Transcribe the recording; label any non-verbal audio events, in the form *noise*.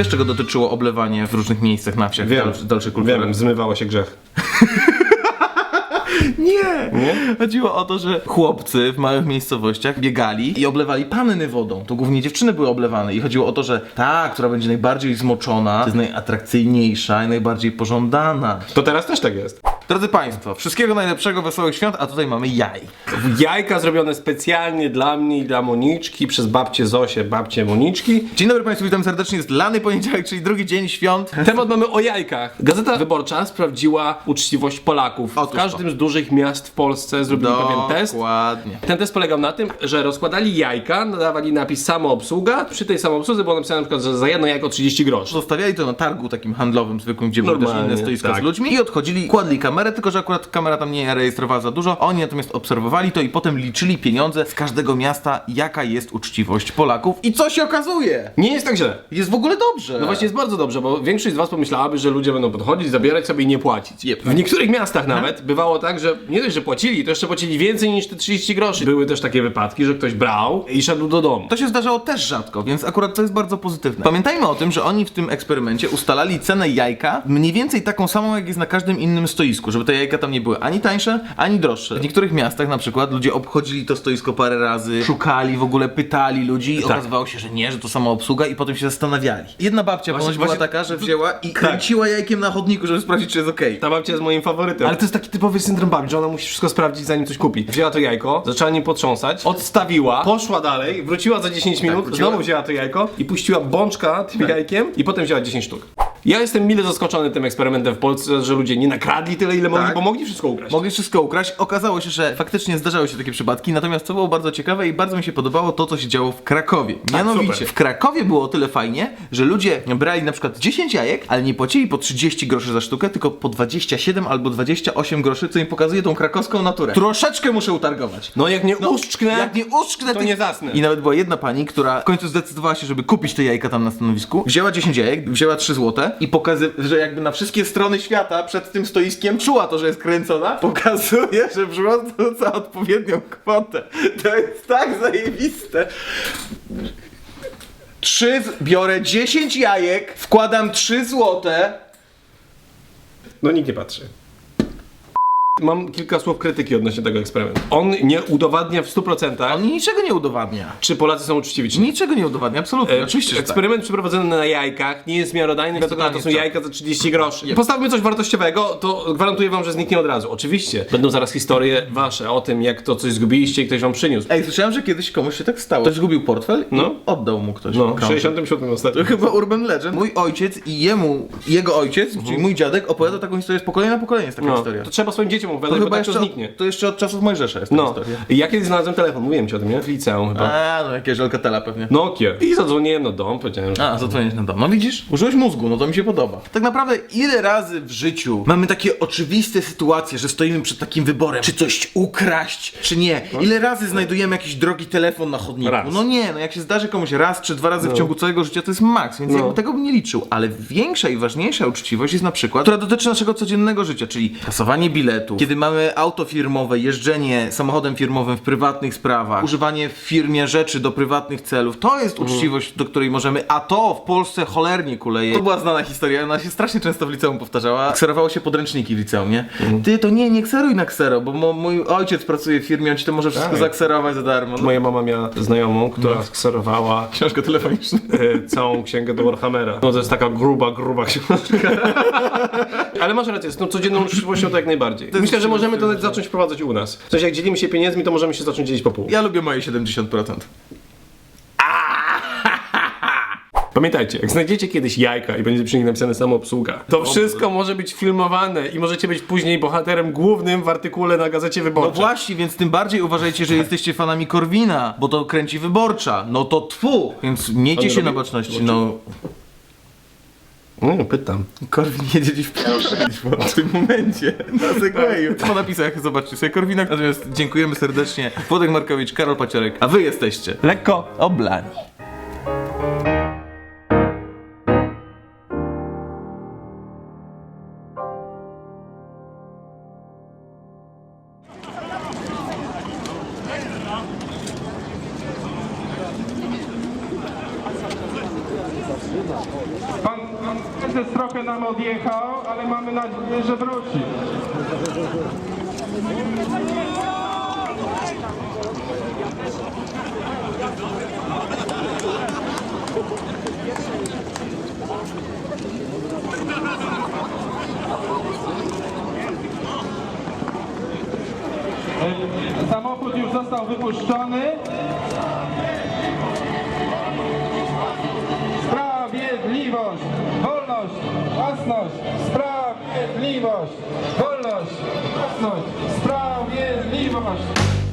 wiesz czego dotyczyło oblewanie w różnych miejscach na wsiach Wiem, dalszy, dalszej kultury? wiem, zmywało się grzech. *laughs* Nie. Nie? Chodziło o to, że chłopcy w małych miejscowościach biegali i oblewali panny wodą. To głównie dziewczyny były oblewane i chodziło o to, że ta, która będzie najbardziej zmoczona, jest najatrakcyjniejsza i najbardziej pożądana. To teraz też tak jest. Drodzy Państwo, wszystkiego najlepszego, wesołych świąt, a tutaj mamy jaj. Jajka zrobione specjalnie dla mnie i dla Moniczki przez babcię Zosię, babcię Moniczki. Dzień dobry Państwu, witam serdecznie, jest lany poniedziałek, czyli drugi dzień świąt. Temat mamy o jajkach. Gazeta Wyborcza sprawdziła uczciwość Polaków. Otóż w każdym z dużych miast w Polsce zrobili pewien test. Dokładnie. Ten test polegał na tym, że rozkładali jajka, nadawali napis samoobsługa. Przy tej samoobsłudze było napisane na przykład, że za jedno jajko 30 groszy. Zostawiali to na targu takim handlowym, zwykłym, gdzie były też Normalnie, inne stoiska tak. z ludźmi i odchodzili, kładli kamerę, tylko że akurat kamera tam nie rejestrowała za dużo. Oni natomiast obserwowali to i potem liczyli pieniądze z każdego miasta, jaka jest uczciwość Polaków. I co się okazuje? Nie jest tak źle. Jest w ogóle dobrze. No właśnie jest bardzo dobrze, bo większość z was pomyślałaby, że ludzie będą podchodzić, zabierać sobie i nie płacić. Jep. W niektórych miastach nawet bywało tak, że nie dość, że płacili, to jeszcze płacili więcej niż te 30 groszy. Były też takie wypadki, że ktoś brał i szedł do domu. To się zdarzało też rzadko, więc akurat to jest bardzo pozytywne. Pamiętajmy o tym, że oni w tym eksperymencie ustalali cenę jajka mniej więcej taką samą, jak jest na każdym innym stoisku, żeby te jajka tam nie były ani tańsze, ani droższe. W niektórych miastach na przykład ludzie obchodzili to stoisko parę razy, szukali, w ogóle pytali ludzi i okazywało się, że nie, że to sama obsługa i potem się zastanawiali. Jedna babcia była właśnie- taka, że wzięła i kręciła jajkiem na chodniku, żeby sprawdzić, czy jest okej. Ta babcia jest moim faworytem. Ale to jest taki typowy syndrom babci, że ona musi wszystko sprawdzić zanim coś kupi. Wzięła to jajko, zaczęła nim potrząsać, odstawiła, poszła dalej, wróciła za 10 minut, wróciła. znowu wzięła to jajko i puściła bączka tym jajkiem i potem wzięła 10 sztuk. Ja jestem mile zaskoczony tym eksperymentem w Polsce, że ludzie nie nakradli tyle, ile mogli, Tak. bo mogli wszystko ukraść. Mogli wszystko ukraść. Okazało się, że faktycznie zdarzały się takie przypadki, natomiast co było bardzo ciekawe i bardzo mi się podobało to, co się działo w Krakowie. Mianowicie, super. w Krakowie było o tyle fajnie, że ludzie brali na przykład 10 jajek, ale nie płacili po 30 groszy za sztukę, tylko po 27 albo 28 groszy, co im pokazuje tą krakowską naturę. Troszeczkę muszę utargować. No jak nie uszczknę, Jak nie uszczknę to tych- nie zasnę. I nawet była jedna pani, która w końcu zdecydowała się, żeby kupić te jajka tam na stanowisku. Wzięła 10 jajek, wzięła 3 złote i pokazuje, że jakby na wszystkie strony świata przed tym stoiskiem czuła to, że jest kręcona. Pokazuje, że przywróca odpowiednią kwotę. To jest tak zajebiste. Trzy, biorę 10 jajek, wkładam 3 złote. No nikt nie patrzy. Mam kilka słów krytyki odnośnie tego eksperymentu. On nie udowadnia w 100% On niczego nie udowadnia. czy Polacy są uczciwi, czy nie. Niczego nie udowadnia, absolutnie. E, Oczywiście, że tak. Eksperyment przeprowadzony na jajkach nie jest miarodajny, dlatego że to Totalnie są tak. jajka za 30 groszy. Postawmy coś wartościowego, to gwarantuję wam, że zniknie od razu. Oczywiście. Będą zaraz historie wasze o tym, jak to coś zgubiliście i ktoś wam przyniósł. Ej, słyszałem, że kiedyś komuś się tak stało. Ktoś zgubił portfel i No. oddał mu ktoś. No, w książkę. 67 ostatnio. To chyba Urban Legend. Mój ojciec i jemu, jego ojciec, czyli mój dziadek, opowiada taką historię z pokolenia na pokolenie, jest taka No, historia. to trzeba swoim dzieciom Opowiadać, bo chyba tak to jeszcze, zniknie. to jeszcze od czasów Mojżesza jest ta No, historia. I ja kiedyś znalazłem telefon, mówiłem ci o tym, nie? W liceum chyba. A, no jakiegoś Alcatela pewnie. Nokia. I zadzwoniłem na dom, powiedziałem, że... A, zadzwonić na dom. No widzisz? Użyłeś mózgu, no to mi się podoba. Tak naprawdę ile razy w życiu mamy takie oczywiste sytuacje, że stoimy przed takim wyborem, czy coś ukraść, czy nie. Ile razy znajdujemy jakiś drogi telefon na chodniku? Raz. No nie, no jak się zdarzy komuś raz czy dwa razy w ciągu całego życia, to jest maks, więc No. tego bym nie liczył. Ale większa i ważniejsza uczciwość jest na przykład, która dotyczy naszego codziennego życia, czyli kasowanie biletu, kiedy mamy auto firmowe, jeżdżenie samochodem firmowym w prywatnych sprawach, używanie w firmie rzeczy do prywatnych celów. To jest uczciwość, do której możemy, a to w Polsce cholernie kuleje. To była znana historia, ona się strasznie często w liceum powtarzała. Kserowało się podręczniki w liceum, nie? Ty, to nie, nie kseruj na ksero, bo mo, mój ojciec pracuje w firmie, on ci to może wszystko Tak. zakserować za darmo. No. Moja mama miała znajomą, która skserowała *laughs* Książka telefoniczna. e, całą księgę do Warhammera. No to jest taka gruba, gruba książka. *laughs* Ale masz rację, z tą codzienną uczciwością to jak najbardziej. jest Myślę, że możemy to zacząć wprowadzać u nas. W sensie jak dzielimy się pieniędzmi, to możemy się zacząć dzielić po pół. Ja lubię moje 70%. *laughs* Pamiętajcie, jak znajdziecie kiedyś jajka i będzie przy nich napisane samoobsługa, to wszystko może być filmowane i możecie być później bohaterem głównym w artykule na Gazecie No Wyborczej. właśnie, więc tym bardziej uważajcie, że jesteście fanami Korwina, bo to kręci wyborcza. No to tfu! Więc miejcie się na robi- baczności. No, No, pytam. Korwin jedzie dziś w w tym momencie na Segwayu. *laughs* Po napisach zobaczcie sobie Korwina. Natomiast dziękujemy serdecznie. Włodek Markowicz, Karol Paciorek, a wy jesteście lekko oblani. Prezes trochę nam odjechał, ale mamy nadzieję, że wróci. Samochód już został wypuszczony. miłość, wolność, własność,